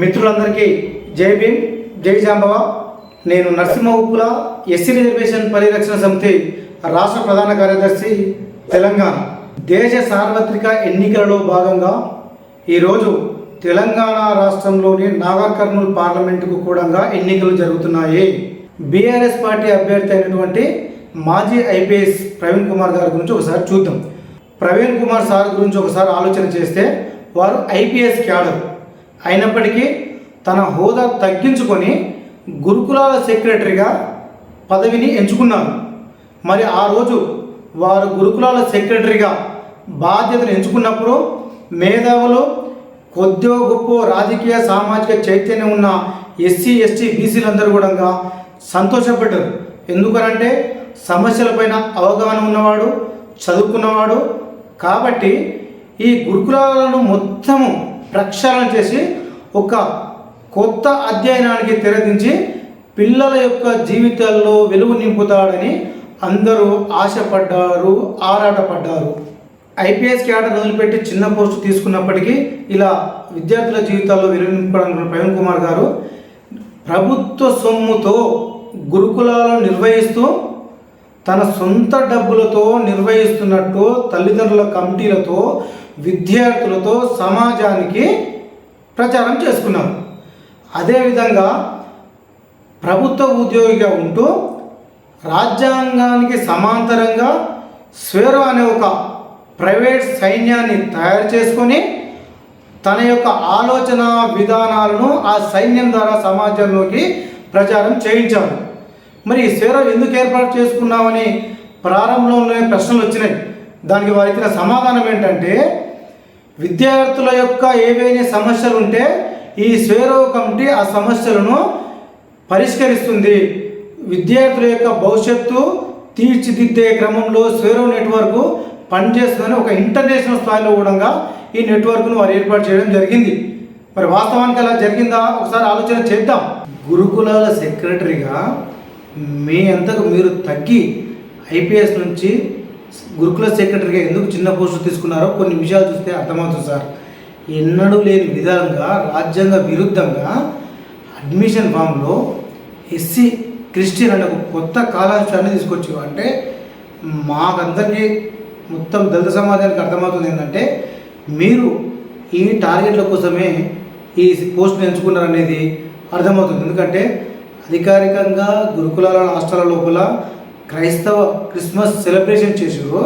మిత్రులందరికీ జై భీమ్ జై జాంబవ. నేను నరసింహ ఉప్పుల ఎస్సీ రిజర్వేషన్ పరిరక్షణ సమితి రాష్ట్ర ప్రధాన కార్యదర్శి తెలంగాణ. దేశ సార్వత్రిక ఎన్నికలలో భాగంగా ఈరోజు తెలంగాణ రాష్ట్రంలోని నాగర్ కర్నూలు పార్లమెంటుకు కూడా ఎన్నికలు జరుగుతున్నాయి. బీఆర్ఎస్ పార్టీ అభ్యర్థి అయినటువంటి మాజీ ఐపీఎస్ ప్రవీణ్ కుమార్ గారి గురించి ఒకసారి చూద్దాం. ప్రవీణ్ కుమార్ సార్ గురించి ఒకసారి ఆలోచన చేస్తే వారు ఐపీఎస్ క్యాడర్. అయినప్పటికీ తన హోదా తగ్గించుకొని గురుకులాల సెక్రటరీగా పదవిని ఎంచుకున్నారు మరి ఆ రోజు వారు గురుకులాల సెక్రటరీగా బాధ్యతను ఎంచుకున్నప్పుడు మేధావులు కొద్దిగా గొప్ప రాజకీయ సామాజిక చైతన్యం ఉన్న ఎస్సీ ఎస్టీ బీసీలందరూ కూడా సంతోషపడ్డారు. ఎందుకనంటే సమస్యలపైన అవగాహన ఉన్నవాడు చదువుకున్నవాడు కాబట్టి ఈ గురుకులాలను మొత్తము ప్రక్షాళన చేసి ఒక కొత్త అధ్యయనానికి తెరదించి పిల్లల యొక్క జీవితాల్లో వెలుగు నింపుతాడని అందరూ ఆశపడ్డారు ఆరాటపడ్డారు. ఐపీఎస్ క్యాడర్ వదిలిపెట్టి చిన్న పోస్టు తీసుకున్నప్పటికీ ఇలా విద్యార్థుల జీవితాల్లో వెలుగు నింపడానికి ప్రవీణ్ కుమార్ గారు ప్రభుత్వ సొమ్ముతో గురుకులాలను నిర్వహిస్తూ తన సొంత డబ్బులతో నిర్వహిస్తున్నట్టు తల్లిదండ్రుల కమిటీలతో విద్యార్థులతో సమాజానికి ప్రచారం చేసుకున్నారు అదేవిధంగా ప్రభుత్వ ఉద్యోగిగా ఉంటూ రాజ్యాంగానికి సమాంతరంగా స్వేరో అనే ఒక ప్రైవేట్ సైన్యాన్ని తయారు చేసుకొని తన యొక్క ఆలోచన విధానాలను ఆ సైన్యం ద్వారా సమాజంలోకి ప్రచారం చేయించారు మరి ఈ స్వేరో ఎందుకు ఏర్పాటు చేసుకున్నామని ప్రారంభంలోనే ప్రశ్నలు వచ్చినాయి. దానికి వారు ఇచ్చిన సమాధానం ఏంటంటే విద్యార్థుల యొక్క ఏవైనా సమస్యలు ఉంటే ఈ స్వేరో కమిటీ ఆ సమస్యలను పరిష్కరిస్తుంది. విద్యార్థుల యొక్క భవిష్యత్తు తీర్చిదిద్దే క్రమంలో స్వేరో నెట్వర్క్ పనిచేస్తుందని ఒక ఇంటర్నేషనల్ స్థాయిలో కూడా ఈ నెట్వర్క్ను వారు ఏర్పాటు చేయడం జరిగింది. మరి వాస్తవానికి అలా జరిగిందా? ఒకసారి ఆలోచన చేద్దాం. గురుకులాల సెక్రటరీగా మీ అంతకు మీరు తగ్గి ఐపీఎస్ నుంచి గురుకుల సెక్రటరీగా ఎందుకు చిన్న పోస్టు తీసుకున్నారో కొన్ని విషయాలు చూస్తే అర్థమవుతుంది సార్. ఎన్నడూ లేని విధంగా రాజ్యాంగ విరుద్ధంగా అడ్మిషన్ ఫామ్లో ఎస్సీ క్రిస్టియన్ అనే ఒక కొత్త కాలాంశాన్ని తీసుకొచ్చారు. అంటే మాకందరికీ మొత్తం దళిత సమాజానికి అర్థమవుతుంది ఏంటంటే మీరు ఈ టార్గెట్ల కోసమే ఈ పోస్ట్ని ఎంచుకున్నారనేది అర్థమవుతుంది. ఎందుకంటే అధికారికంగా గురుకులాల రాష్ట్రాల లోపల క్రైస్తవ క్రిస్మస్ సెలబ్రేషన్ చేసారు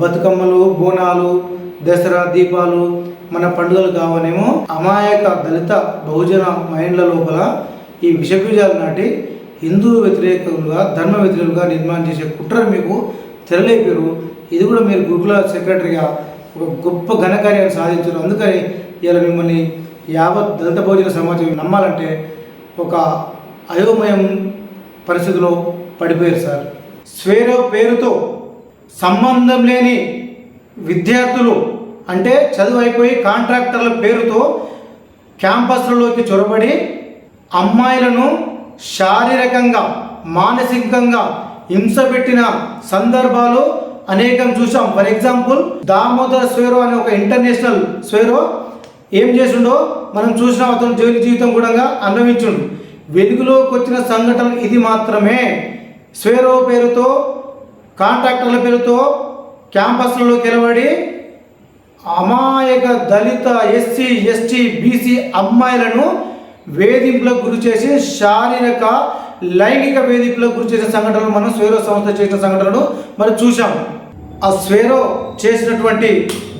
బతుకమ్మలు బోనాలు దసరా దీపాలు మన పండుగలు కావనేమో అమాయక దళిత బహుజన మైండ్ల లోపల ఈ విషబీజాలు నాటి హిందూ వ్యతిరేకులుగా ధర్మ వ్యతిరేకులుగా నిర్మాణం చేసే కుట్రను మీకు తెరలేపారు. ఇది కూడా మీరు గురుకుల సెక్రటరీగా ఒక గొప్ప ఘనకార్యాన్ని సాధించారు. అందుకని ఇలా మిమ్మల్ని యావత్ దళిత భోజన సమాజం నమ్మాలంటే ఒక అయోమయం పరిస్థితిలో పడిపోయారు సార్. స్వేరో పేరుతో సంబంధం లేని విద్యార్థులు అంటే చదువు అయిపోయి కాంట్రాక్టర్ల పేరుతో క్యాంపస్లలోకి చొరబడి అమ్మాయిలను శారీరకంగా మానసికంగా హింస పెట్టిన సందర్భాలు అనేకం చూసాం ఫర్ ఎగ్జాంపుల్ దామోదర్ స్వేరో అనే ఒక ఇంటర్నేషనల్ స్వేరో ఏం చేసిండో మనం చూసినాం అతను జైలు జీవితం కూడా అనుభవించుండు. వెలుగులోకి వచ్చిన సంఘటన ఇది మాత్రమే. స్వేరో పేరుతో కాంట్రాక్టర్ల పేరుతో క్యాంపస్లలో గెలబడి అమాయక దళిత ఎస్సీ ఎస్టీ బీసీ అమ్మాయిలను వేధింపులకు గురి చేసి శారీరక లైంగిక వేధింపులకు గురి చేసిన సంఘటనలు మనం స్వేరో సంస్థ చేసిన సంఘటనలు మరి చూసాం ఆ స్వేరో చేసినటువంటి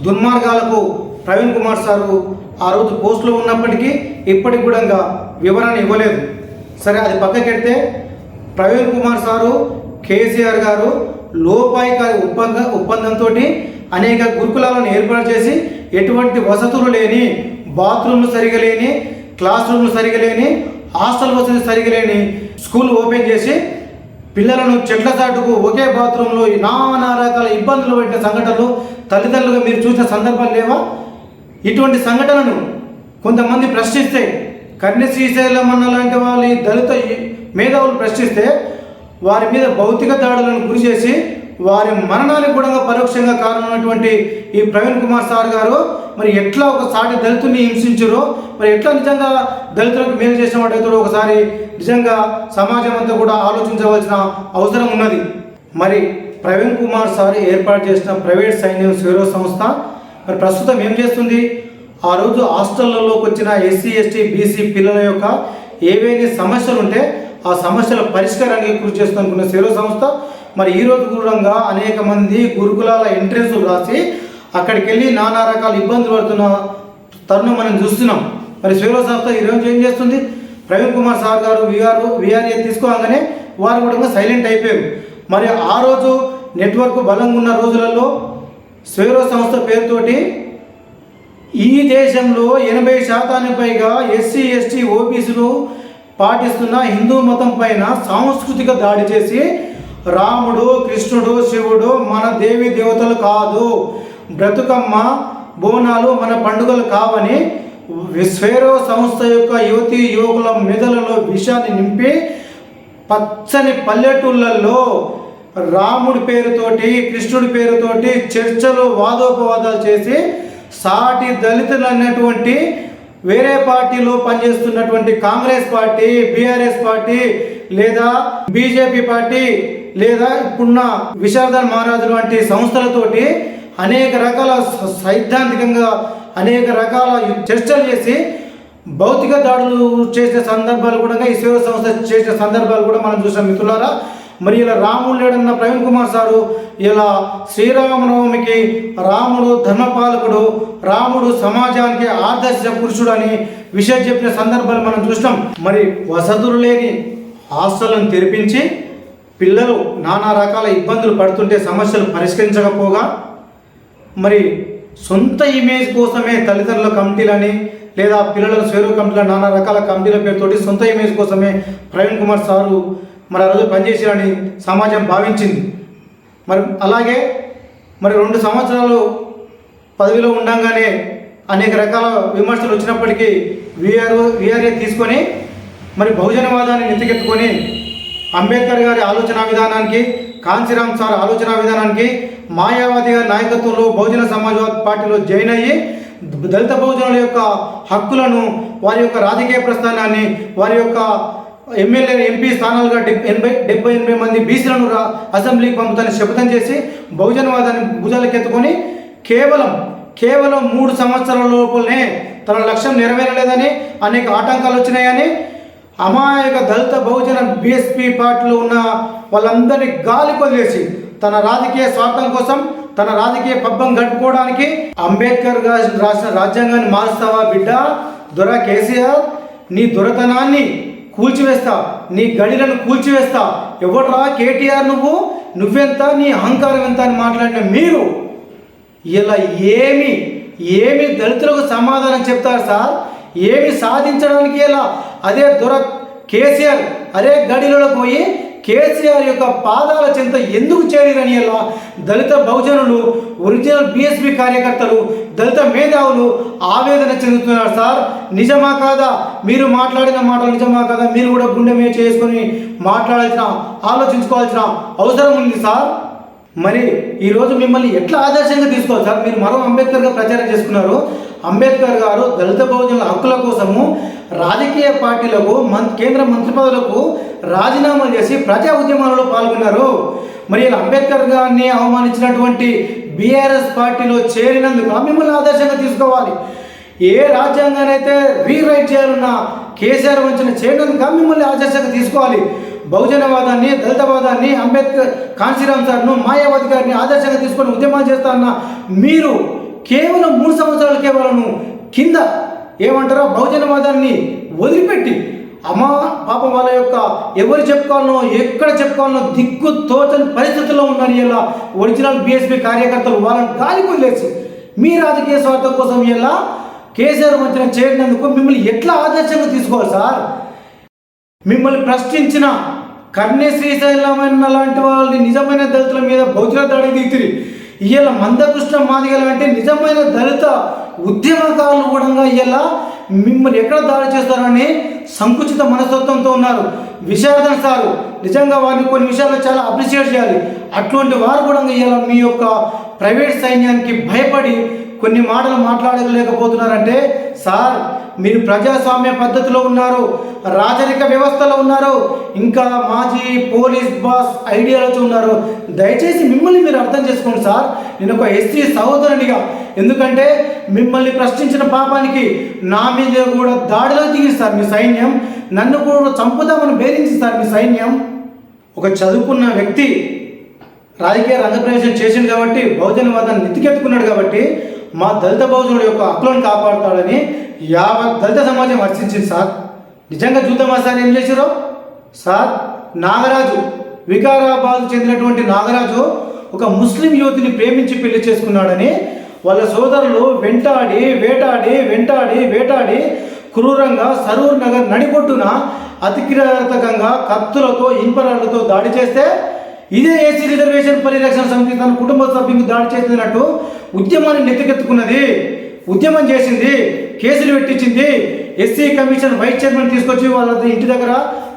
దుర్మార్గాలకు ప్రవీణ్ కుమార్ సారు ఆ రోజు పోస్టులో ఉన్నప్పటికీ ఇప్పటికి కూడా వివరణ ఇవ్వలేదు. సరే అది పక్కకెడితే ప్రవీణ్ కుమార్ సారు కేసీఆర్ గారు లోపాయికారి ఒప్పంద ఒప్పందంతో అనేక గురుకులాలను ఏర్పాటు చేసి ఎటువంటి వసతులు లేని బాత్రూమ్లు సరిగా లేని క్లాస్ రూమ్లు సరిగా లేని హాస్టల్ వసతి సరిగా లేని స్కూల్ ఓపెన్ చేసి పిల్లలను చెట్ల చాటుకు ఒకే బాత్రూంలో నానా రకాల ఇబ్బందులు పెట్టిన సంఘటనలు తల్లిదండ్రులుగా మీరు చూసిన సందర్భాలు లేవా? ఇటువంటి సంఘటనను కొంతమంది ప్రశ్నిస్తే కన్య శ్రీశైలం అన్న లాంటి వాళ్ళు ఈ దళిత ఈ మేధావులు ప్రశ్నిస్తే వారి మీద భౌతిక దాడులను గురి చేసి వారి మరణానికి కూడా పరోక్షంగా కారణమైనటువంటి ఈ ప్రవీణ్ కుమార్ సార్ గారు మరి ఎట్లా ఒక సాటి దళితుని హింసించారో మరి ఎట్లా నిజంగా దళితులకు మేలు చేసిన వాడైతే ఒకసారి నిజంగా సమాజం అంతా కూడా ఆలోచించవలసిన అవసరం ఉన్నది. మరి ప్రవీణ్ కుమార్ సార్ ఏర్పాటు చేసిన ప్రైవేట్ సైన్యం స్వేరో సంస్థ మరి ప్రస్తుతం ఏం చేస్తుంది? ఆ రోజు హాస్టళ్ళలోకి వచ్చిన ఎస్సీ ఎస్టీ బీసీ పిల్లల యొక్క ఏవైనా సమస్యలు ఉంటే ఆ సమస్యల పరిష్కారానికి కృషి చేస్తుందనుకున్న సేవా సంస్థ. మరి ఈ రోజు కూడా అనేక మంది గురుకులాల ఎంట్రెన్స్లు రాసి అక్కడికి వెళ్ళి నానా రకాల ఇబ్బందులు పడుతున్న తరుణం మనం చూస్తున్నాం. మరి సేవా సంస్థ ఈరోజు ఏం చేస్తుంది? ప్రవీణ్ కుమార్ సార్ గారు విఆర్ విఆర్ఏ తీసుకోగానే వారు కూడా సైలెంట్ అయిపోయారు. మరి ఆ రోజు నెట్వర్క్ బలంగా ఉన్న రోజులలో స్వేరో సంస్థ పేరుతోటి ఈ దేశంలో ఎనభై శాతానికి పైగా ఎస్సీ ఎస్టీ ఓబీసీలు పాటిస్తున్న హిందూ మతం పైన సాంస్కృతిక దాడి చేసి రాముడు కృష్ణుడు శివుడు మన దేవి దేవతలు కాదు బ్రతుకమ్మ బోనాలు మన పండుగలు కావని స్వేరో సంస్థ యొక్క యువతి యువకుల మెదలలో విషాన్ని నింపి పచ్చని పల్లెటూళ్ళల్లో రాముడి పేరుతోటి కృష్ణుడి పేరుతోటి చర్చలు వాదోపవాదాలు చేసి సాటి దళితులు అన్నటువంటి వేరే పార్టీలో పనిచేస్తున్నటువంటి కాంగ్రెస్ పార్టీ బీఆర్ఎస్ పార్టీ లేదా బీజేపీ పార్టీ లేదా ఇప్పుడున్న విశారదన్ మహారాజు వంటి సంస్థలతోటి అనేక రకాల సైద్ధాంతికంగా అనేక రకాల చర్చలు చేసి భౌతిక దాడులు చేసిన సందర్భాలు కూడా ఈ సేవ సంస్థ చేసిన సందర్భాలు కూడా మనం చూసాం. మిత్రులారా మరి ఇలా రాముడు లేడన్న ప్రవీణ్ కుమార్ సారు ఇలా శ్రీరామనవమికి రాముడు ధర్మపాలకుడు రాముడు సమాజానికి ఆదర్శ పురుషుడు అని విషయం చెప్పిన సందర్భాలు మనం చూసినాం. మరి వసతులు లేని హాస్టళ్ళను తెరిపించి పిల్లలు నానా రకాల ఇబ్బందులు పడుతుంటే సమస్యలు పరిష్కరించకపోగా మరి సొంత ఇమేజ్ కోసమే తల్లిదండ్రుల కమిటీలని లేదా పిల్లల స్వేరు కమిటీల నానా రకాల కమిటీల పేరుతోటి సొంత ఇమేజ్ కోసమే ప్రవీణ్ కుమార్ సారు మరి ఆ రోజు పనిచేసారని సమాజం భావించింది. మరి అలాగే మరి రెండు సంవత్సరాలు పదవిలో ఉండంగానే అనేక రకాల విమర్శలు వచ్చినప్పటికీ విఆర్ విఆర్ఏ తీసుకొని మరి బహుజనవాదాన్ని నెత్తికెత్తుకొని అంబేద్కర్ గారి ఆలోచన విధానానికి కాంచీరామ్ సార్ ఆలోచన విధానానికి మాయావాది గారి నాయకత్వంలో బహుజన సమాజ్వాద్ పార్టీలో జాయిన్ అయ్యి దళిత బహుజనుల యొక్క హక్కులను వారి యొక్క రాజకీయ ప్రస్థానాన్ని వారి యొక్క ఎమ్మెల్యే ఎంపీ స్థానాలుగా డెబ్ ఎనభై డెబ్బై ఎనభై మంది బీసీలను అసెంబ్లీకి పంపుతానని శపథం చేసి బహుజనవాదాన్ని భుజాలకెత్తుకొని కేవలం కేవలం మూడు సంవత్సరాల లోపలనే తన లక్ష్యం నెరవేరలేదని అనేక ఆటంకాలు వచ్చినాయని అమాయక దళిత బహుజన బీఎస్పీ పార్టీలో ఉన్న వాళ్ళందరినీ గాలి కొదిలేసి తన రాజకీయ స్వార్థం కోసం తన రాజకీయ పబ్బం గడుపుకోవడానికి అంబేద్కర్ గారు రాసిన రాజ్యాంగాన్ని మారుస్తావా బిడ్డ? దొర కేసీఆర్ నీ దొరతనాన్ని కూల్చివేస్తా నీ గడిలను కూల్చివేస్తా ఎవడరా కేటీఆర్ నువ్వు? నువ్వెంత? నీ అహంకారం ఎంత అని మాట్లాడిన మీరు? ఇలా ఏమి ఏమి దళితులకు సమాధానం చెప్తారు సార్? ఏమి సాధించడానికి ఇలా అదే దొర కేసీఆర్ అదే గడిలో పోయి కేసీఆర్ యొక్క పాదాల చెంత ఎందుకు చేరిరని ఎలా దళిత బహుజనులు ఒరిజినల్ బీఎస్పీ కార్యకర్తలు దళిత మేధావులు ఆవేదన చెందుతున్నారు సార్. నిజమా కాదా? మీరు మాట్లాడిన మాటలు నిజమా కాదా? మీరు కూడా గుండె మీద చేసుకొని మాట్లాడాల్సిన ఆలోచించుకోవాల్సిన అవసరం ఉంది సార్. మరి ఈరోజు మిమ్మల్ని ఎట్లా ఆదర్శంగా తీసుకోవాలి సార్? మీరు మరో అంబేద్కర్గా ప్రచారం చేసుకున్నారు. అంబేద్కర్ గారు దళిత బహుజనుల హక్కుల కోసము రాజకీయ పార్టీలకు మం కేంద్ర మంత్రి పదవులకు రాజీనామాలు చేసి ప్రజా ఉద్యమాలలో పాల్గొన్నారు. మరి అంబేద్కర్ గారిని అవమానించినటువంటి బీఆర్ఎస్ పార్టీలో చేరినందుకు మిమ్మల్ని ఆదర్శంగా తీసుకోవాలి. ఏ రాజ్యాంగాన్ని అయితే రీరైట్ చేయాలన్న కేసీఆర్ వంచిన చేయడానికి మిమ్మల్ని ఆదర్శంగా తీసుకోవాలి. బహుజనవాదాన్ని దళితవాదాన్ని అంబేద్కర్ కాంశీరామ్ సార్ను మాయావతి గారిని ఆదర్శంగా తీసుకొని ఉద్యమాలు చేస్తారన్న మీరు కేవలం మూడు సంవత్సరాల కేవలం కింద ఏమంటారో బహుజనవాదాన్ని వదిలిపెట్టి అమ్మా పాప వాళ్ళ యొక్క ఎవరు చెప్పుకోవాలనో ఎక్కడ చెప్పుకోవాలనో దిక్కు తోచని పరిస్థితుల్లో ఉన్నారు ఇలా ఒరిజినల్ బీఎస్పీ కార్యకర్తలు వాళ్ళని గాలి వదిలేసి మీ రాజకీయ స్వార్థం కోసం ఇలా కేసీఆర్ వంచన చేరినందుకు మిమ్మల్ని ఎట్లా ఆదర్శంగా తీసుకోవాలి సార్? మిమ్మల్ని ప్రశ్నించిన కర్ణే శ్రీశైలమైన లాంటి వాళ్ళని నిజమైన దళితుల మీద బౌద్ధ దాడి దిగుతుంది ఇలా మందకృష్ణ మాదిగలు అంటే నిజమైన దళిత ఉద్యమకారులు కూడా ఇలా మిమ్మల్ని ఎక్కడ దాడి చేస్తారని సంకుచిత మనస్తత్వంతో ఉన్నారు. విశారదన్ సారు నిజంగా వారిని కొన్ని విషయాల్లో చాలా అప్రిషియేట్ చేయాలి. అటువంటి వారు కూడా ఇలా మీ యొక్క ప్రైవేట్ సైన్యానికి భయపడి కొన్ని మాటలు మాట్లాడలేకపోతున్నారంటే సార్ మీరు ప్రజాస్వామ్య పద్ధతిలో ఉన్నారు రాజరిక వ్యవస్థలో ఉన్నారు ఇంకా మాజీ పోలీస్ బాస్ ఐడియాలతో ఉన్నారు. దయచేసి మిమ్మల్ని మీరు అర్థం చేసుకోండి సార్. నేను ఒక ఎస్సీ సహోదరునిగా. ఎందుకంటే మిమ్మల్ని ప్రశ్నించిన పాపానికి నా మీద కూడా దాడిలో దిగింది సార్ మీ సైన్యం. నన్ను కూడా చంపుదామని బేరించింది సార్ మీ సైన్యం. ఒక చదువుకున్న వ్యక్తి రాజకీయ రంగప్రవేశం చేసిండు కాబట్టి బహుజనవాదాన్ని నెత్తికెత్తుకున్నాడు కాబట్టి మా దళిత బహుజనుడు యొక్క హక్కులను కాపాడుతాడని యావత్ దళిత సమాజం హర్షించింది సార్. నిజంగా చూద్దామా సార్ ఏం చేశారో? సార్ నాగరాజు వికారాబాద్ చెందినటువంటి నాగరాజు ఒక ముస్లిం యువతిని ప్రేమించి పెళ్ళి చేసుకున్నాడని వాళ్ళ సోదరులు వెంటాడి వేటాడి వెంటాడి వేటాడి క్రూరంగా సరూర్ నగర్ నడిబొడ్డున అతిక్రతకంగా కత్తులతో ఇంపరాళ్ళతో దాడి చేస్తే ఇదే ఏసీ రిజర్వేషన్ పరిరక్షణ సమితి తన కుటుంబ సభ్యులకు దాడి చేసినట్టు ఉద్యమాన్ని నెత్తికెత్తుకున్నది. ఉద్యమం చేసింది కేసులు పెట్టించింది. ఎస్సీ కమిషన్ వైస్ చైర్మన్ తీసుకొచ్చి వాళ్ళ ఇంటి దగ్గర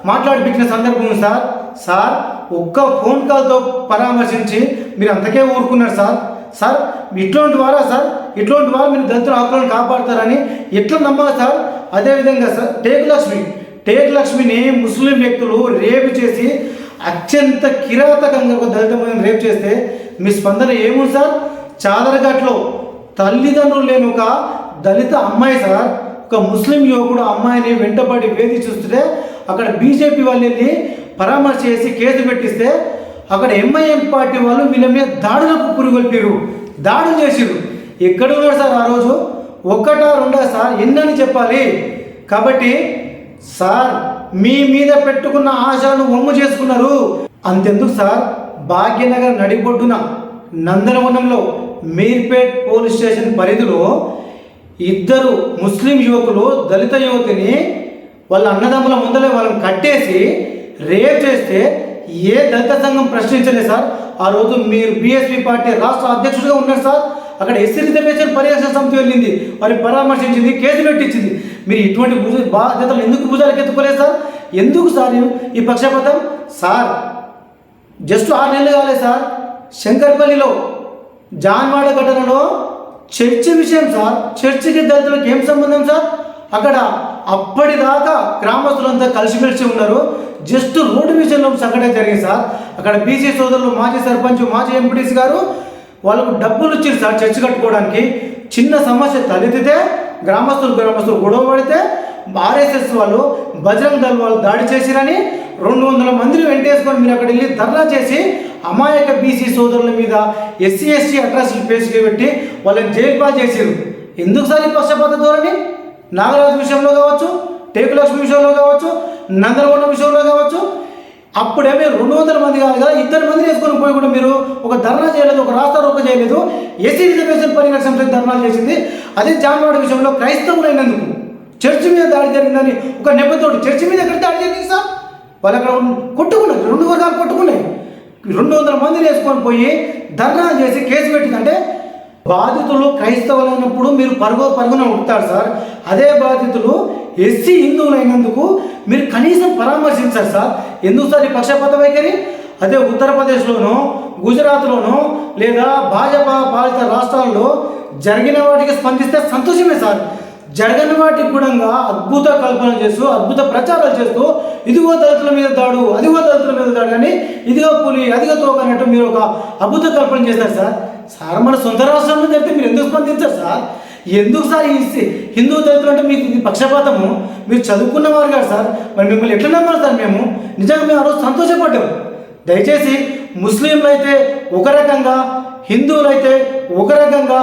మాట్లాడిపించిన సందర్భం ఉంది సార్. సార్ ఒక్క ఫోన్ కాల్తో పరామర్శించి మీరు అంతకే ఊరుకున్నారు సార్. సార్ ఇట్లాంటి వారా సార్? ఇట్లాంటి వారు మీరు దళితుల హక్కులను కాపాడతారని ఎట్లా నమ్మాలి సార్? అదేవిధంగా సార్ టేక్ లక్ష్మి. టేక్ లక్ష్మిని ముస్లిం వ్యక్తులు రేపు చేసి అత్యంత కిరాతకంగా ఒక దళిత మహిళను రేపు చేస్తే మీ స్పందన ఏముంది సార్? చాదరగట్లో తల్లిదండ్రులు లేని ఒక దళిత అమ్మాయి సార్ ఒక ముస్లిం యువకుడు ఆ అమ్మాయిని వెంటబడి వేది చూస్తుంటే అక్కడ బీజేపీ వాళ్ళు వెళ్ళి పరామర్శ చేసి కేసు పెట్టిస్తే అక్కడ ఎంఐఎం పార్టీ వాళ్ళు వీళ్ళ మీద దాడులకు పురుగొల్పారు దాడులు చేసిరు ఎక్కడ ఉన్నారు సార్ ఆ రోజు? ఒక్కటా రెండా సార్? ఎన్నని చెప్పాలి? కాబట్టి సార్ మీ మీద పెట్టుకున్న ఆశలను వమ్ము చేసుకున్నారు. అంతెందుకు సార్? భాగ్యనగర్ నడిబొడ్డున నందనవనంలో మీర్పేట్ పోలీస్ స్టేషన్ పరిధిలో ఇద్దరు ముస్లిం యువకులు దళిత యువతిని వాళ్ళ అన్నదమ్ముల ముందలే వాళ్ళని కట్టేసి రేప్ చేస్తే ఏ దళిత సంఘం ప్రశ్నించలేదు సార్. ఆ రోజు మీరు బీఎస్పీ పార్టీ రాష్ట్ర అధ్యక్షుడిగా ఉన్నారు సార్. అక్కడ ఎస్సీ రిజర్వేషన్ పరిరక్షణ సమితి వెళ్ళింది. వారిని పరామర్శించింది కేసు పెట్టించింది. మీరు ఇటువంటి భుజ బాధ్యతలు ఎందుకు భుజాలకు ఎత్తుకోలేదు సార్? ఎందుకు సార్ ఈ పక్షపాతం? సార్ జస్ట్ ఆరు నెలలు కాలేదు సార్. శంకర్పల్లిలో జాన్వాడ ఘటనలో చర్చి విషయం సార్ చర్చికి దళితులకు ఏం సంబంధం సార్? అక్కడ అప్పటిదాకా గ్రామస్తులంతా కలిసిమెలిసి ఉన్నారు. జస్ట్ రోడ్డు విషయంలో సంఘటన జరిగింది సార్. అక్కడ బీసీ సోదరులు మాజీ సర్పంచ్ మాజీ ఎంపీటీసీ గారు వాళ్ళకు డబ్బులు ఇచ్చారు సార్ చర్చి కట్టుకోవడానికి. చిన్న సమస్య తలెత్తితే గ్రామస్తులు గ్రామస్తులు గొడవ పడితే ఆర్ఎస్ఎస్ వాళ్ళు బజరంగ్ దళ్ వాళ్ళు దాడి చేసిరని రెండు వందల మందిని వెంటేసుకొని మీరు అక్కడ వెళ్ళి ధర్నా చేసి అమాయక బీసీ సోదరుల మీద ఎస్సీ ఎస్టీ అట్రాసిటీ కేసులు పెట్టి వాళ్ళని జైలు పాలు చేసారు ఎందుకు సార్ ఈ పక్షపాత ధోరణి? నాగరాజు విషయంలో కావచ్చు టేకులక్ష్మి విషయంలో కావచ్చు నందనగొండ విషయంలో కావచ్చు అప్పుడేమే రెండు వందల మంది కాదు కదా ఇద్దరు మందిని వేసుకొని పోయి కూడా మీరు ఒక ధర్నా చేయలేదు ఒక రాస్తా రోక చేయలేదు. ఎస్సీ రిజర్వేషన్ పరిరక్షణ సంస్థ ధర్నా చేసింది. అదే జాన్వాడ విషయంలో క్రైస్తవులైనందుకు చర్చి మీద దాడి జరిగిందని ఒక నెపతోటి చర్చి మీద ఎక్కడ దాడి జరిగింది సార్? వాళ్ళు అక్కడ కొట్టుకున్నారు రెండు వర్గాలు కొట్టుకున్నాయి. రెండు వందల మందిని వేసుకొని పోయి ధర్నా చేసి కేసు పెట్టిందంటే బాధితులు క్రైస్తవులైనప్పుడు మీరు పరుగు పరుగున ఉంటారు సార్. అదే బాధితులు ఎస్సీ హిందువులైనందుకు మీరు కనీసం పరామర్శించారు సార్. ఎందుకు సార్ ఈ పక్షపాత వైఖరి? అదే ఉత్తరప్రదేశ్లోనూ గుజరాత్లోనో లేదా భాజపా పాలిత రాష్ట్రాల్లో జరిగిన వాటికి స్పందిస్తే సంతోషమే సార్. జరగని వాటికి కూడా అద్భుత కల్పన చేస్తూ అద్భుత ప్రచారాలు చేస్తూ ఇదిగో దళితుల మీద దాడు అదిగో దళితుల మీద దాడు కానీ ఇదిగో పులి అదిగో తోక అన్నట్టు మీరు ఒక అద్భుత కల్పన చేస్తారు సార్. సార్ మన సొంత రాష్ట్రంలో జరిగితే మీరు ఎందుకు స్పందించారు సార్? ఎందుకు సార్ ఈ హిందూ దళితులు అంటే మీకు పక్షపాతము? మీరు చదువుకున్నవారు కాదు సార్. మరి మిమ్మల్ని ఎట్లా నమ్మాలి సార్ మేము? నిజంగా మేము ఆ రోజు సంతోషపడ్డాం. దయచేసి ముస్లింలు అయితే ఒక రకంగా హిందువులైతే ఒక రకంగా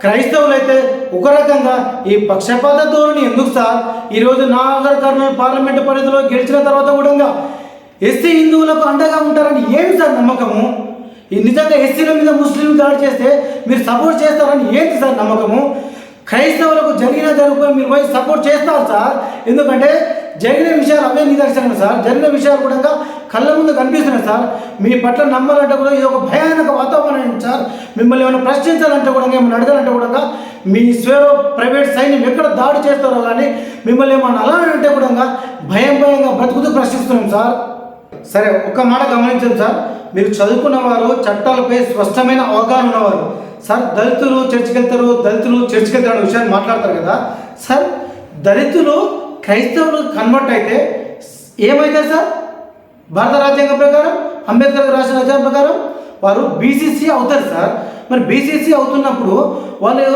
క్రైస్తవులైతే ఒక రకంగా ఈ పక్షపాత ధోరణి ఎందుకు సార్? ఈరోజు నాగర్ కర్నూలు పార్లమెంటు పరిధిలో గెలిచిన తర్వాత కూడా ఎస్సీ హిందువులకు అండగా ఉంటారని ఏమి సార్ నమ్మకము? ఈ నిజంగా ఎస్సీల మీద ముస్లింలు దాడి చేస్తే మీరు సపోర్ట్ చేస్తారని ఏంటి సార్ నమ్మకము? క్రైస్తవులకు జరిగిన జరుగుతుంది మీరు పోయి సపోర్ట్ చేస్తారు సార్. ఎందుకంటే జరిగిన విషయాలు అవే నిదర్శనం సార్. జరిగిన విషయాలు కూడా కళ్ళ ముందు కనిపిస్తున్నాయి సార్. మీ పట్ల నమ్మాలంటే కూడా ఇది ఒక భయానక వాతావరణం సార్? మిమ్మల్ని ఏమైనా ప్రశ్నించాలంటే కూడా ఏమైనా అడగాలంటే కూడా మీ స్వేరో ప్రైవేట్ సైన్యం ఎక్కడ దాడి చేస్తారో కానీ మిమ్మల్ని ఏమన్నా అలా అంటే కూడా భయం భయంగా బ్రతుకుతూ ప్రశ్నిస్తున్నాం సార్. సరే ఒక్క మాట గమనించండి సార్. మీరు చదువుకున్న వారు చట్టాలపై స్పష్టమైన అవగాహన ఉన్నవారు సార్ దళితులు చర్చికి వెళ్తారు దళితులు చర్చికి వెళ్తారు అనే విషయాన్ని మాట్లాడతారు కదా. సార్ దళితులు క్రైస్తవులు కన్వర్ట్ అయితే ఏమవుతారు సార్? భారత రాజ్యాంగం ప్రకారం అంబేద్కర్ గారు రాసిన రాజ్యాంగం ప్రకారం వారు బీసీసీ అవుతారు సార్. మరి బీసీసీ అవుతున్నప్పుడు వాళ్ళు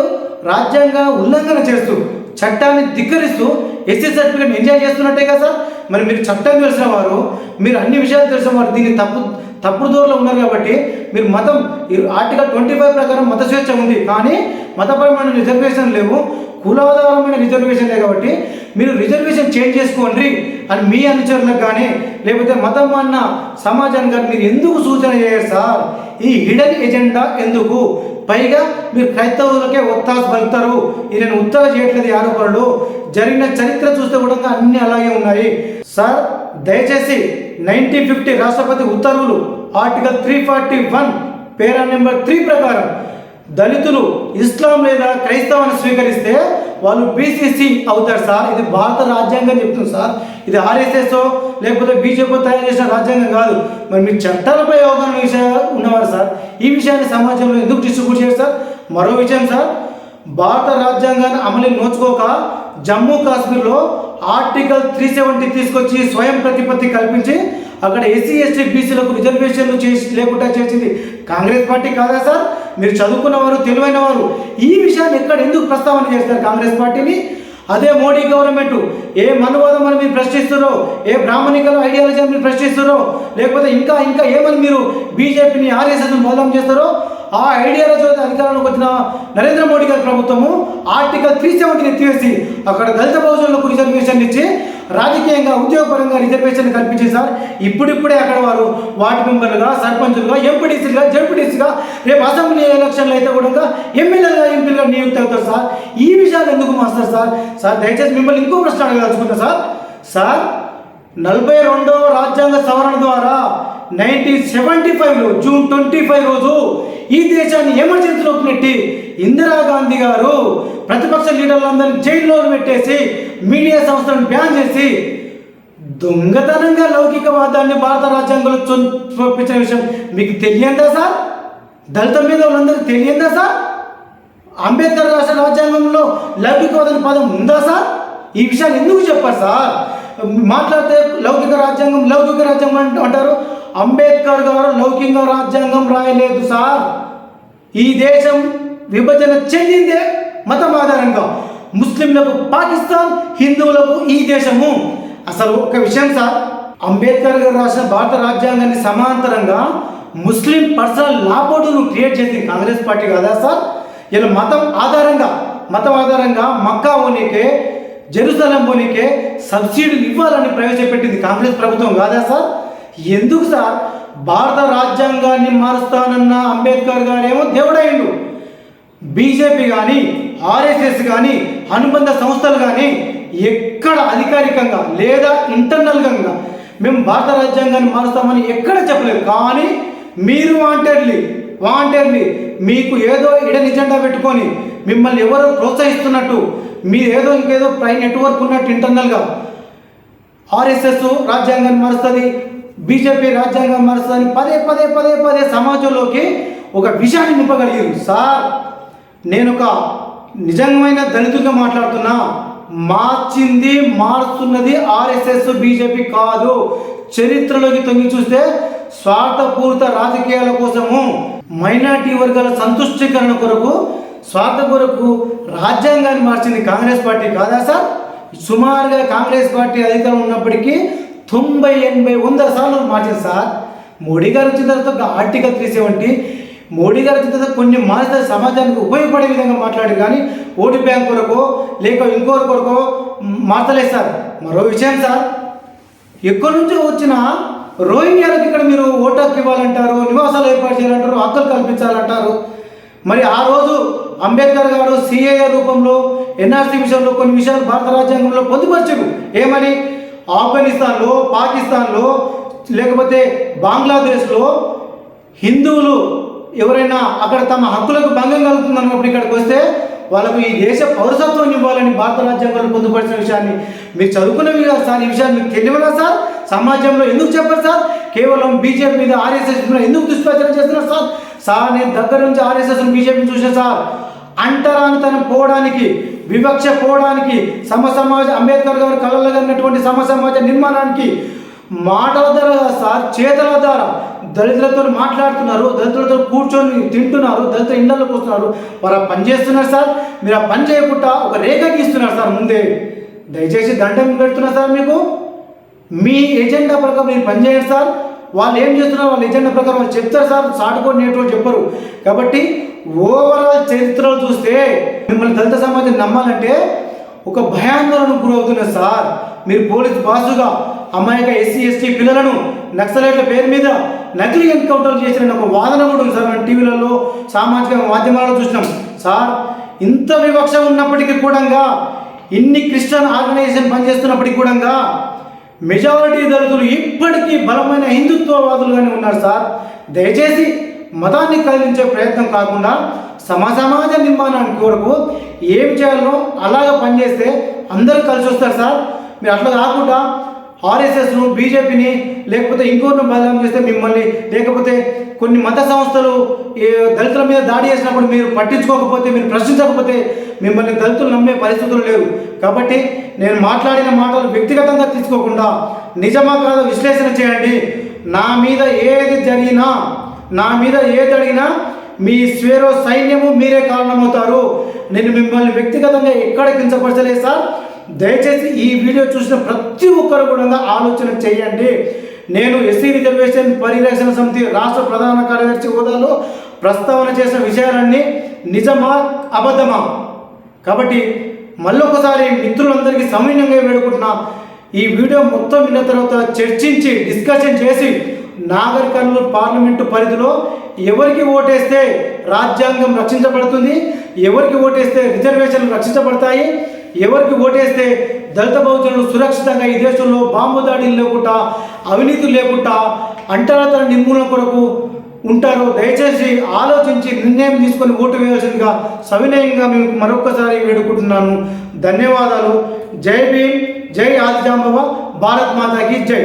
రాజ్యాంగ ఉల్లంఘన చేస్తూ చట్టాన్ని ధిక్కరిస్తూ ఎస్సీ సర్టిఫికేట్ ఎంజాయ్ చేస్తున్నట్టే కదా సార్? మరి మీరు చట్టం తెలిసిన వారు మీరు అన్ని విషయాలు తెలిసిన వారు దీన్ని తప్పు తప్పుడు దూరంలో ఉన్నారు కాబట్టి మీరు మతం ఆర్టికల్ ట్వంటీ ఫైవ్ ప్రకారం మత స్వేచ్ఛ ఉంది. కానీ మతపరమైన రిజర్వేషన్ లేవు. కులాధారమైన రిజర్వేషన్ కాబట్టి మీరు రిజర్వేషన్ చేంజ్ చేసుకోండి అని మీ అనుచరులకు కానీ లేకపోతే మతం అన్న సమాజానికి కానీ మీరు ఎందుకు సూచన చేయరు సార్? ఈ హిడెన్ ఎజెండా ఎందుకు? పైగా మీరు క్రైస్తవులకే ఒత్తాసు పలుకుతారు. ఇది నేను ఉత్తర చేయట్లేదు ఆరోపణలు. జరిగిన చరిత్ర చూస్తే కూడా అన్ని అలాగే ఉన్నాయి. సార్ దయచేసి నైన్టీన్ ఫిఫ్టీ రాష్ట్రపతి ఉత్తర్వులు article three forty one para number three ప్రకారం దళితులు ఇస్లాం లేదా క్రైస్తవాన్ని స్వీకరిస్తే వాళ్ళు బీసీసీ అవుతారు సార్. ఇది భారత రాజ్యాంగం చెప్తుంది సార్. ఇది ఆర్ఎస్ఎస్ లేకపోతే బీజేపీ తయారు చేసిన రాజ్యాంగం కాదు. మరి మీ చట్టాలపై అవగాహన విషయం ఉన్నవారు సార్. ఈ విషయాన్ని సమాజంలో ఎందుకు డిస్ట్రిబ్యూట్ చేస్తారు సార్? మరో విషయం సార్. భారత రాజ్యాంగాన్ని అమలు నోచుకోక జమ్మూ కాశ్మీర్లో ఆర్టికల్ త్రీ సెవెంటీ తీసుకొచ్చి స్వయం ప్రతిపత్తి కల్పించి అక్కడ ఎస్సీ ఎస్టీ బీసీలకు రిజర్వేషన్లు చేసి లేకుండా చేసింది. కాంగ్రెస్ పార్టీ కాదా సార్? మీరు చదువుకున్నవారు తెలివైన వారు ఈ విషయాన్ని ఎక్కడ ఎందుకు ప్రస్తావన చేస్తారు కాంగ్రెస్ పార్టీని? అదే మోడీ గవర్నమెంట్. ఏ మనవాదం అని మీరు ప్రశ్నిస్తారో ఏ బ్రాహ్మణికల ఐడియాలజీ అని మీరు ప్రశ్నిస్తారో లేకపోతే ఇంకా ఇంకా ఏమని మీరు బీజేపీని ఆర్ఎస్ఎస్ని మూలం చేస్తారో ఆ ఐడియాలజీ అధికారంలోకి వచ్చిన నరేంద్ర మోడీ గారి ప్రభుత్వము ఆర్టికల్ త్రీ సెవెంటీని ఎత్తివేసి అక్కడ దళిత బహుజనులకు రిజర్వేషన్ ఇచ్చి రాజకీయంగా ఉద్యోగపరంగా రిజర్వేషన్ కల్పించి సార్. ఇప్పుడిప్పుడే అక్కడ వారు వార్డు మెంబర్లుగా సర్పంచులుగా ఎంపీడీసీలుగా జడ్పీడీసీగా రేపు అసెంబ్లీ ఎలక్షన్లు అయితే కూడా ఎమ్మెల్యేలుగా ఎంపీలుగా నియుక్తి అవుతారు సార్. ఈ విషయాలు ఎందుకు మాస్తారు సార్? సార్ దయచేసి మిమ్మల్ని ఇంకో ప్రశ్న అడగదలుచుకుంటా సార్? సార్ నలభై రెండవ రాజ్యాంగ సవరణ ద్వారా నైన్టీన్ సెవెంటీ ఫైవ్లో జూన్ ట్వంటీ ఫైవ్ రోజు ఈ దేశాన్ని ఎమర్జెన్సీలోకి నెట్టి ఇందిరాగాంధీ గారు ప్రతిపక్ష లీడర్లందరినీ జైల్లో పెట్టేసి మీడియా సంస్థలను బ్యాన్ చేసి దొంగతనంగా లౌకికవాదాన్ని భారత రాజ్యాంగంలో చొప్పించిన విషయం మీకు తెలియందా సార్? దళిత మీద వాళ్ళందరికీ తెలియందా సార్? అంబేద్కర్ రాష్ట్ర రాజ్యాంగంలో లౌకికవాదం పదం ఉందా సార్? ఈ విషయాలు ఎందుకు చెప్పారు సార్? మాట్లాడితే లౌకిక రాజ్యాంగం లౌకిక రాజ్యాంగం అంటారు. అంబేద్కర్ గారు లౌకిక రాజ్యాంగం రాయలేదు సార్. ఈ దేశం విభజన చెందిందే మతం ఆధారంగా ముస్లింలకు పాకిస్తాన్ హిందువులకు ఈ దేశము. అసలు ఒక విషయం సార్ అంబేద్కర్ గారు రాసిన భారత రాజ్యాంగాన్ని సమాంతరంగా ముస్లిం పర్సనల్ లా బోర్డును క్రియేట్ చేసింది కాంగ్రెస్ పార్టీ కదా సార్? ఇలా మతం ఆధారంగా మతం ఆధారంగా మక్కా ఓనికే జెరూసలం ఓనికే సబ్సిడీలు ఇవ్వాలని ప్రవేశపెట్టింది కాంగ్రెస్ ప్రభుత్వం కాదా సార్? ఎందుకు సార్? భారత రాజ్యాంగాన్ని మారుస్తానన్న అంబేద్కర్ గారేమో దేవుడైండు బీజేపీ కానీ ఆర్ఎస్ఎస్ కానీ అనుబంధ సంస్థలు కానీ ఎక్కడ అధికారికంగా లేదా ఇంటర్నల్గా మేము భారత రాజ్యాంగాన్ని మారుస్తామని ఎక్కడ చెప్పలేదు. కానీ మీరు వాంటెడ్లీ వాంటెడ్లీ మీకు ఏదో ఇడ నిజెండా పెట్టుకొని మిమ్మల్ని ఎవరో ప్రోత్సహిస్తున్నట్టు మీరు ఏదో ఇంకేదో ప్రై నెట్వర్క్ ఉన్నట్టు ఇంటర్నల్గా ఆర్ఎస్ఎస్ రాజ్యాంగాన్ని మారుస్తుంది బీజేపీ రాజ్యాంగం మారుస్తుంది పదే పదే పదే పదే సమాజంలోకి ఒక విషయాన్ని నింపగలిగారు సార్ నేను ఒక నిజమైన దళితుగా మాట్లాడుతున్నా. మార్చింది మారుస్తున్నది ఆర్ఎస్ఎస్ బీజేపీ కాదు. చరిత్రలోకి తొంగి చూస్తే స్వార్థపూరిత రాజకీయాల కోసము మైనార్టీ వర్గాల సంతుష్టీకరణ కొరకు స్వార్థ కొరకు రాజ్యాంగాన్ని మార్చింది కాంగ్రెస్ పార్టీ కాదా సార్? సుమారుగా కాంగ్రెస్ పార్టీ అధికారం ఉన్నప్పటికీ తొంభై ఎనభై వంద సార్లు మార్చింది సార్. మోడీ గారు వచ్చిన తర్వాత ఆర్టికల్ త్రీ సెవెంటీ మోడీ గారు వచ్చిన తర్వాత కొన్ని మారితే సమాజానికి ఉపయోగపడే విధంగా మాట్లాడి కానీ ఓటు బ్యాంక్ కొరకో లేక ఇంకోరి కొరకో మార్చలేదు సార్. మరో విషయం సార్ ఎక్కడి నుంచో వచ్చిన రోహింగ్యాలకు ఇక్కడ మీరు ఓటు హక్కు ఇవ్వాలంటారు నివాసాలు ఏర్పాటు చేయాలంటారు హక్కులు కల్పించాలంటారు. మరి ఆ రోజు అంబేద్కర్ గారు సిఏఏ రూపంలో ఎన్ఆర్సీ విషయంలో కొన్ని విషయాలు భారత రాజ్యాంగంలో పొందుపరచరు. ఏమని? ఆఫ్ఘనిస్తాన్లో పాకిస్తాన్లో లేకపోతే బంగ్లాదేశ్లో హిందువులు ఎవరైనా అక్కడ తమ హక్కులకు భంగం కలుగుతుందన్నప్పుడు ఇక్కడికి వస్తే వాళ్ళకు ఈ దేశ పౌరసత్వం ఇవ్వాలని భారత రాజ్యాంగంలో పొందుపరిచిన విషయాన్ని మీరు చదువుకున్నవి కదా సార్ ఈ విషయాన్ని మీకు తెలియదా సార్? సమాజంలో ఎందుకు చెప్పరు సార్? కేవలం బీజేపీ మీద ఆర్ఎస్ఎస్ మీద ఎందుకు దుష్ప్రచారం చేస్తున్నారు సార్? సార్ నేను దగ్గర నుంచి ఆర్ఎస్ఎస్ బీజేపీని చూసాను సార్. అంటరానితనం పోవడానికి వివక్ష పోవడానికి సమ సమాజ అంబేద్కర్ గారు కలలు కన్నటువంటి సమ సమాజ నిర్మాణానికి మాటల ద్వారా సార్ చేతల ద్వారా దళితులతో మాట్లాడుతున్నారు దళితులతో కూర్చొని తింటున్నారు దళిత ఇండ్లకు వస్తున్నారు వారు పని చేస్తున్నారు సార్. మీరు ఆ పని చేయకుండా ఒక రేఖ గీస్తున్నారు సార్ ముందే. దయచేసి దండం పెడుతున్నారు సార్ మీకు. మీ ఎజెండా ప్రకారం మీరు పనిచేయండి సార్. వాళ్ళు ఏం చేస్తున్నారు వాళ్ళ ఎజెండా ప్రకారం వాళ్ళు చెప్తారు సార్. సాటుకొని నేటి చెప్పరు. కాబట్టి ఓవరాల్ చరిత్రలో చూస్తే మిమ్మల్ని దళిత సమాజం నమ్మాలంటే ఒక భయాందోళన గురవుతున్న సార్. మీరు పోలీస్ బాసుగా అమాయక ఎస్సీ ఎస్టీ పిల్లలను నక్సలైట్ల పేరు మీద నకిలీ ఎన్కౌంటర్ చేసిన ఒక వాదన కూడా ఉంది సార్. మనం టీవీలలో సామాజిక మాధ్యమాలలో చూసినాం. సార్ ఇంత వివక్ష ఉన్నప్పటికీ కూడా ఇన్ని క్రిస్టియన్ ఆర్గనైజేషన్ పనిచేస్తున్నప్పటికీ కూడా మెజారిటీ దళితులు ఇప్పటికీ బలమైన హిందుత్వవాదులుగానే ఉన్నారు సార్. దయచేసి మతాన్ని కలిగించే ప్రయత్నం కాకుండా సమాజ నిర్మాణానికి కొరకు ఏం చేయాలో అలాగ పనిచేస్తే అందరూ కలిసి వస్తారు సార్. మీరు అట్లా కాకుండా ఆర్ఎస్ఎస్ను బీజేపీని లేకపోతే ఇంకోరిని బదనాం చేస్తే మిమ్మల్ని లేకపోతే కొన్ని మత సంస్థలు దళితుల మీద దాడి చేసినప్పుడు మీరు పట్టించుకోకపోతే మీరు ప్రశ్నించకపోతే మిమ్మల్ని దళితులు నమ్మే పరిస్థితులు లేవు. కాబట్టి నేను మాట్లాడిన మాటలు వ్యక్తిగతంగా తీసుకోకుండా నిజమా కాదో విశ్లేషణ చేయండి. నా మీద ఏది జరిగినా నా మీద ఏది అడిగినా మీ స్వేరో సైన్యము మీరే కారణమవుతారు. నేను మిమ్మల్ని వ్యక్తిగతంగా ఎక్కడ కించపరచలేదు సార్. దయచేసి ఈ వీడియో చూసిన ప్రతి ఒక్కరు కూడా ఆలోచన చేయండి. నేను ఎస్సీ రిజర్వేషన్ పరిరక్షణ సమితి రాష్ట్ర ప్రధాన కార్యదర్శి హోదాలో ప్రస్తావన చేసిన విషయాలన్నీ నిజమా అబద్ధమా? కాబట్టి మళ్ళొకసారి మిత్రులందరికీ సమన్యంగా వేడుకుంటున్నా. ఈ వీడియో మొత్తం విన్న తర్వాత చర్చించి డిస్కషన్ చేసి నాగర్ కర్నూలు పార్లమెంటు పరిధిలో ఎవరికి ఓటేస్తే రాజ్యాంగం రక్షించబడుతుంది ఎవరికి ఓటేస్తే రిజర్వేషన్లు రక్షించబడతాయి ఎవరికి ఓటేస్తే దళిత బహుజనులు సురక్షితంగా ఈ దేశంలో బాంబు దాడులు లేకుండా అవినీతి లేకుండా అంటరాతన నిర్మూలన కొరకు ఉంటారు దయచేసి ఆలోచించి నిర్ణయం తీసుకొని ఓటు వేయాల్సిందిగా సవినయంగా మేము మరొకసారి వేడుకుంటున్నాను. ధన్యవాదాలు. జై భీమ్ జై ఆదిజాంబవ భారత్ మాతాకి జై.